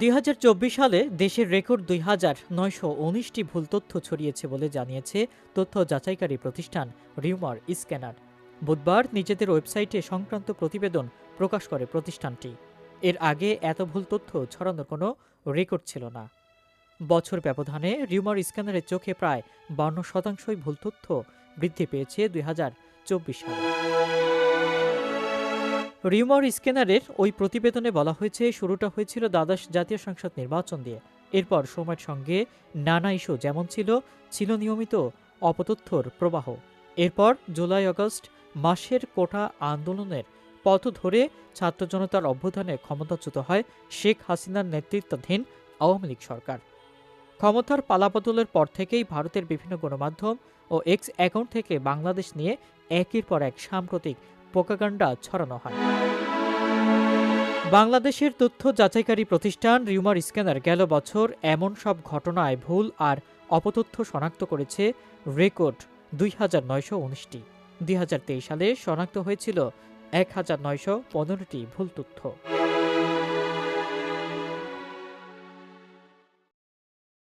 দুই হাজার চব্বিশ সালে দেশের রেকর্ড দুই হাজার নয়শো উনিশটি ভুল তথ্য ছড়িয়েছে বলে জানিয়েছে তথ্য যাচাইকারী প্রতিষ্ঠান রিউমার স্ক্যানার। বুধবার নিজেদের ওয়েবসাইটে সংক্রান্ত প্রতিবেদন প্রকাশ করে প্রতিষ্ঠানটি। এর আগে এত ভুল তথ্য ছড়ানোর কোনো রেকর্ড ছিল না। বছর ব্যবধানে রিউমার স্ক্যানারের চোখে প্রায় বান্ন শতাংশই ভুল তথ্য বৃদ্ধি পেয়েছে দুই হাজার চব্বিশ সালে। রিউমার স্ক্যানারের ওই প্রতিবেদনে বলা হয়েছে, শুরুটা হয়েছিল দ্বাদশ জাতীয় সংসদ নির্বাচন দিয়ে। এরপর সময়ের সঙ্গে নানা ইস্যু যেমন ছিল ছিল নিয়মিত অপতথ্যর প্রবাহ। এরপর জুলাই, আগস্ট মাসের কোটা আন্দোলনের পথ ধরে ছাত্র জনতার অভ্যুত্থানে ক্ষমতাচ্যুত হয় শেখ হাসিনার নেতৃত্বাধীন আওয়ামী লীগ সরকার। ক্ষমতার পালাবদলের পর থেকেই ভারতের বিভিন্ন গণমাধ্যম ও এক্স অ্যাকাউন্ট থেকে বাংলাদেশ নিয়ে একের পর এক সাম্প্রতিক প্রোপাগান্ডা ছড়ানো হয়। বাংলাদেশের তথ্য যাচাইকারী প্রতিষ্ঠান রিউমার স্ক্যানার গেল বছর এমন সব ঘটনায় ভুল আর অপতথ্য শনাক্ত করেছে রেকর্ড দুই হাজার নয়শো উনিশটি। দুই হাজার তেইশ সালে শনাক্ত হয়েছিল এক হাজার নয়শো পনেরোটি ভুল তথ্য।